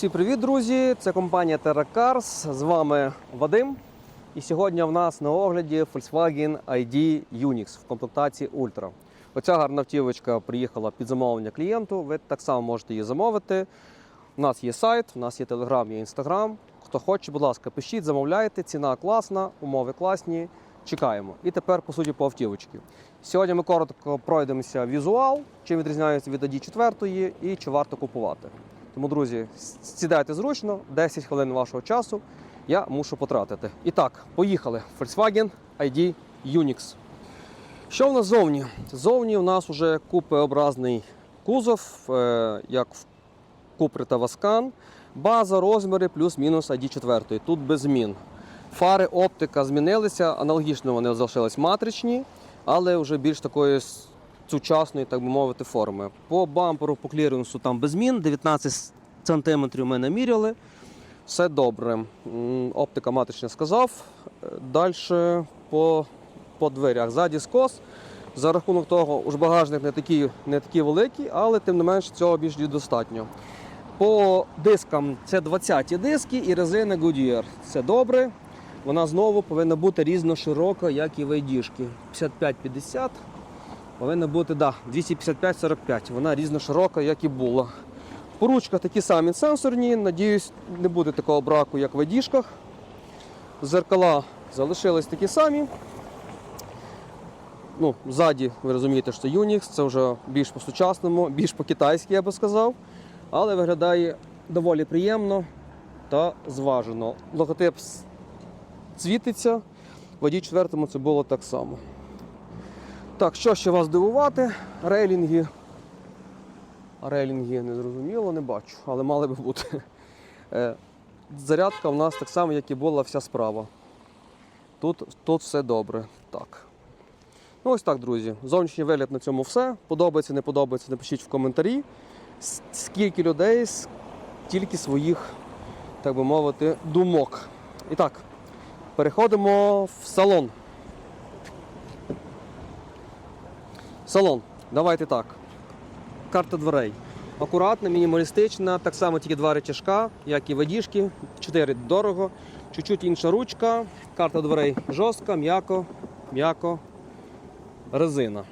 Всім привіт, друзі! Це компанія Terra Cars. З вами Вадим. І сьогодні в нас на огляді Volkswagen ID Unix в комплектації Ultra. Оця гарна автівочка приїхала під замовлення клієнту. Ви так само можете її замовити. У нас є сайт, у нас є Telegram, є Instagram. Хто хоче, будь ласка, пишіть, замовляйте. Ціна класна, умови класні. Чекаємо. І тепер по суті по автівочці. Сьогодні ми коротко пройдемося візуал, чим відрізняється від ID 4 і чи варто купувати. Тому, друзі, сідайте зручно, 10 хвилин вашого часу я мушу потратити. І так, поїхали. Volkswagen ID Unix. Що в нас ззовні? Ззовні у нас вже купеобразний кузов, е, як в Купри та Васкан. База, розміри плюс-мінус ID 4. Тут без змін. Фари, оптика змінилися, аналогічно вони залишились матричні, але вже більш такої сучасної, так би мовити, форми. По бамперу, по кліренсу там без змін, 19 см ми наміряли. Все добре. Оптика матрична сказав. Далі по, по дверях. Ззаді скос. За рахунок того, уж багажник не такий, не такий великий, але тим не менш цього більш достатньо. По дискам це 20-ті диски і резина Goodyear. Це добре. Вона знову повинна бути різно широка, як і вайдішки. 55-50. Повинна бути да, 255-45. Вона різно широка, як і була. По ручках такі самі сенсорні. Надіюсь, не буде такого браку, як в вайдішках. Зеркала залишились такі самі. Ну, ззаді, ви розумієте, що це Unix, це вже більш по-сучасному, більш по-китайськи, я би сказав. Але виглядає доволі приємно та зважено. Логотип світиться. В воді четвертому це було так само. Так, що ще вас дивувати? Рейлінги. Рейлінги не зрозуміло, не бачу, але мали би бути. Е, Зарядка у нас так само, як і була вся справа. Тут, тут все добре. Так. Ну ось так, друзі. Зовнішній вигляд на цьому все. Подобається, не подобається, напишіть в коментарі. Скільки людей, стільки своїх, так би мовити, думок. І так, переходимо в салон. Салон. Давайте так. Карта дверей. Акуратна, мінімалістична, так само тільки два речашка, як і водіжки. Чотири дорого. Чуть-чуть інша ручка. Карта дверей жорстка, м'яко, м'яко, резина.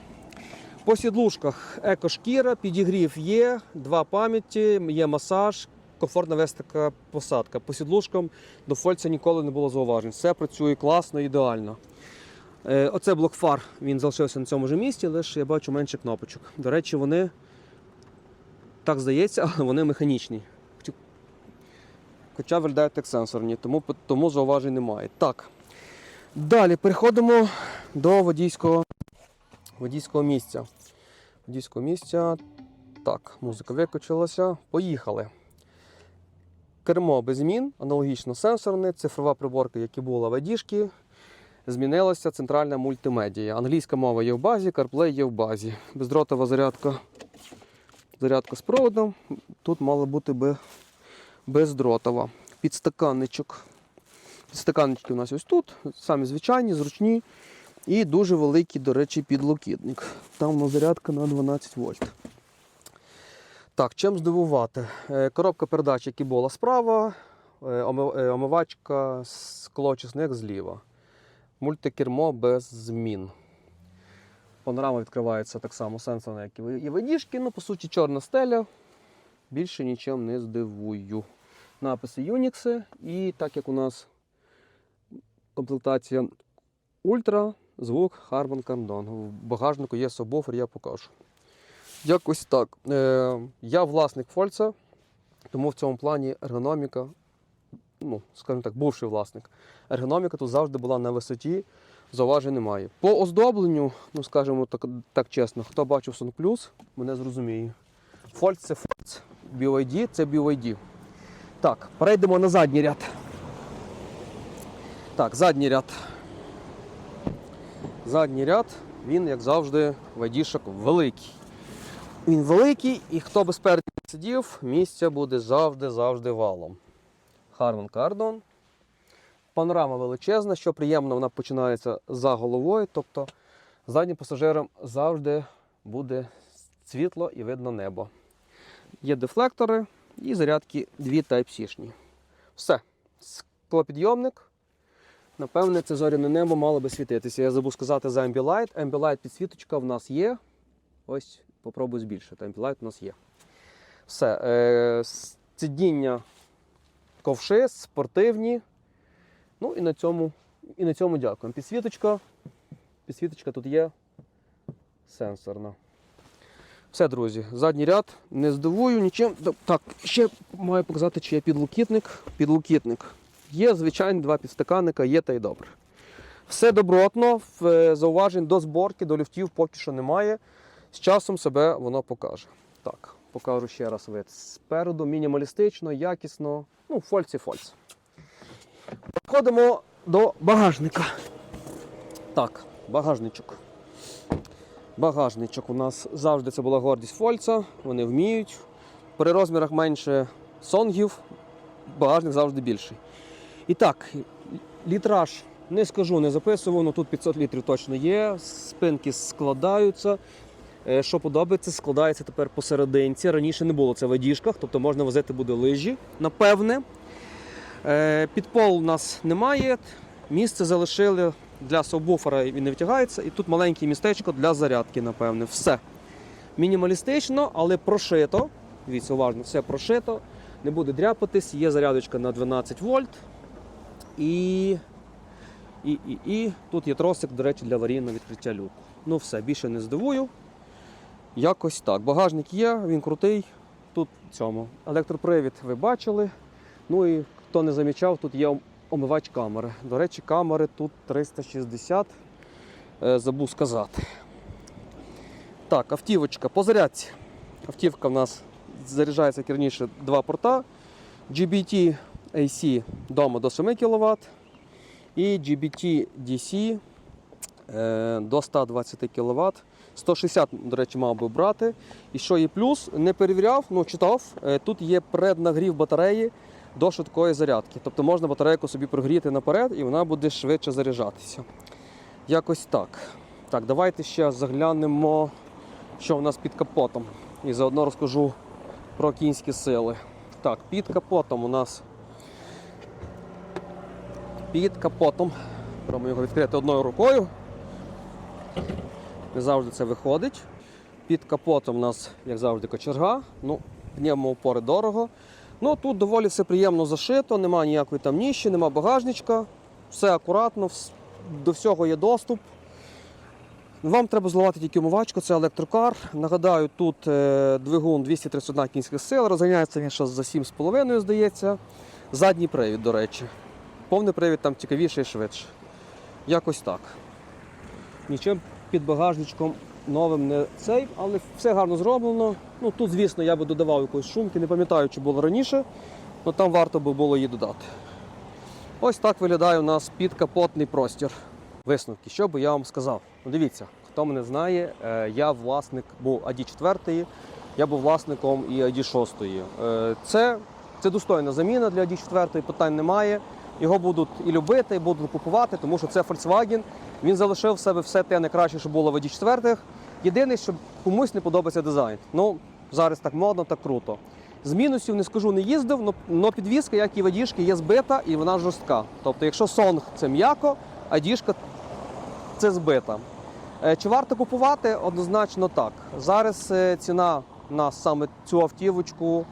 По сідлушках екошкіра, підігрів є, два пам'яті, є масаж, комфортна вестика посадка. По сідлушкам до фольця ніколи не було зауважень. Все працює класно, ідеально. Е, Оце блок фар, він залишився на цьому ж місці, лише я бачу менше кнопочок. До речі, вони так здається, але вони механічні. Хоча- виглядають як сенсорні, тому, тому зауважень немає. Так. Далі переходимо до водійського, водійського місця. Водійського місця. Так, музика викочилася. Поїхали. Кермо без змін, аналогічно сенсорне, цифрова приборка, як і була в ID-шки. Змінилася центральна мультимедія. Англійська мова є в базі, CarPlay є в базі. Бездротова зарядка зарядка з проводом. Тут мала бути бездротова. Підстаканничок. Підстаканнички у нас ось тут. Самі звичайні, зручні. І дуже великий, до речі, підлокітник. Там зарядка на 12 вольт. Так, чим здивувати? Е, Коробка передач, як і була справа, е, е, омивачка склоочисник зліва. Мультикермо без змін. Панорама відкривається так само сенсорна, як і ви- і водіжки. Ну, по суті, чорна стеля. Більше нічим не здивую. Написи Unix. І так як у нас комплектація Ультра, звук Harman Kardon. В багажнику є сабвуфер, я покажу. Якось так. Е, я власник Фольца, тому в цьому плані ергономіка, ну, скажімо так, бувший власник. Ергономіка тут завжди була на висоті зауважень немає. По оздобленню, ну скажімо так, так чесно, хто бачив Сон Плюс, мене зрозуміє. Фольц це фольц. BYD це BYD. Так, перейдемо на задній ряд. Так, задній ряд. Задній ряд, він, як завжди, вайдішок великий. Він великий, і хто би спереді сидів, місця буде завжди-завжди валом. Harman Kardon. Панорама величезна, що приємно, вона починається за головою. Тобто заднім пасажирам завжди буде світло і видно небо. Є дефлектори, і зарядки дві Type-C-шні. Все. Склопідйомник. Напевне, це зоряне небо мало би світитися. Я забув сказати за Ambilight. Ambilight підсвіточка в нас є. Ось, попробую збільшити. Ambilight у нас є. Все. Е, сидіння ковши, спортивні. Ну і на цьому, і на цьому дякуємо. Підсвіточка. Підсвіточка тут є сенсорна. Все, друзі, задній ряд не здивую нічим. Так, ще маю показати, чи є підлокітник. Підлокітник. Є, звичайно, два підстаканника, є та й добре. Все добротно, е, зауважень до зборки, до люфтів поки що немає. З часом себе воно покаже. Так, покажу ще раз вид. Спереду мінімалістично, якісно. Ну, фольці фольц. Переходимо до багажника. Так, багажничок. Багажничок у нас завжди це була гордість фольца, вони вміють. При розмірах менше сонгів, багажник завжди більший. І так, літраж не скажу, не записувано, тут 500 літрів точно є, спинки складаються. Е, Що подобається, складається тепер посерединці. Раніше не було це в адіжках, тобто можна возити буде лижі, напевне. Е, Підпол у нас немає. Місце залишили для сабвуфера він не втягається. І тут маленьке містечко для зарядки, напевне. Все. Мінімалістично, але прошито. Дивіться, уважно, все прошито. Не буде дряпатись, є зарядочка на 12 вольт. І, і, і, і тут є тросик, до речі, для аварійного відкриття люку. Ну все, більше не здивую. Якось так. Багажник є, він крутий. Тут цьому. Електропривід ви бачили. Ну і хто не замічав, тут є омивач камери. До речі, камери тут 360. Е, забув сказати. Так, автівочка по зарядці. Автівка в нас заряджається як раніше два порта. GBT AC дома до 7 кВт і GBT DC е, до 120 кВт. 160, до речі, мав би брати. І що є плюс, не перевіряв, ну читав. е, Тут є преднагрів батареї до швидкої зарядки. Тобто можна батарейку собі прогріти наперед і вона буде швидше заряджатися. Якось так. Так, давайте ще заглянемо, що в нас під капотом. І заодно розкажу про кінські сили. Так, під капотом у нас. Під капотом. Пробуємо його відкрити одною рукою. Не завжди це виходить. Під капотом у нас, як завжди, кочерга. Ну, пневмоупори дорого. Ну, тут доволі все приємно зашито, немає ніякої там ніщі, немає багажничка. Все акуратно, до всього є доступ. Вам треба зливати тільки умивачку, це електрокар. Нагадаю, тут е, двигун 231 кінських сил, розганяється він ще за 7,5, здається. Задній привід, до речі. Повний привід там цікавіше і швидше. Якось так. Нічим під багажничком новим не цей, але все гарно зроблено. Ну, тут, звісно, я би додавав якоїсь шумки, не пам'ятаю, чи було раніше, але там варто би було її додати. Ось так виглядає у нас підкапотний простір. Висновки, що би я вам сказав? Ну, дивіться, хто мене знає, е, я власник був ID 4, я був власником і ID 6. Е, Це, це достойна заміна для ID 4, питань немає. Його будуть і любити, і будуть купувати, тому що це Volkswagen. Він залишив в себе все те найкраще, що було в ID 4. Єдине, що комусь не подобається дизайн. Ну, зараз так модно, так круто. З мінусів не скажу, не їздив, але підвізка, як і водіжки, є збита і вона жорстка. Тобто, якщо сонг це м'яко, а діжка це збита. Е, Чи варто купувати? Однозначно так. Зараз е, ціна на саме цю автівочку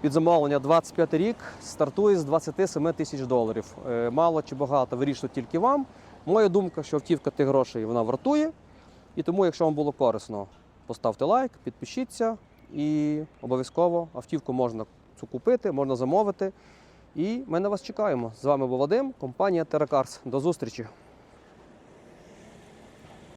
під замовлення 25 рік стартує з 27 тисяч доларів. Е, Мало чи багато вирішує тільки вам. Моя думка, що автівка тих грошей вона вартує. І тому, якщо вам було корисно, поставте лайк, підпишіться і обов'язково автівку можна цю купити, можна замовити. І ми на вас чекаємо. З вами був Вадим, компанія Теракарс. До зустрічі!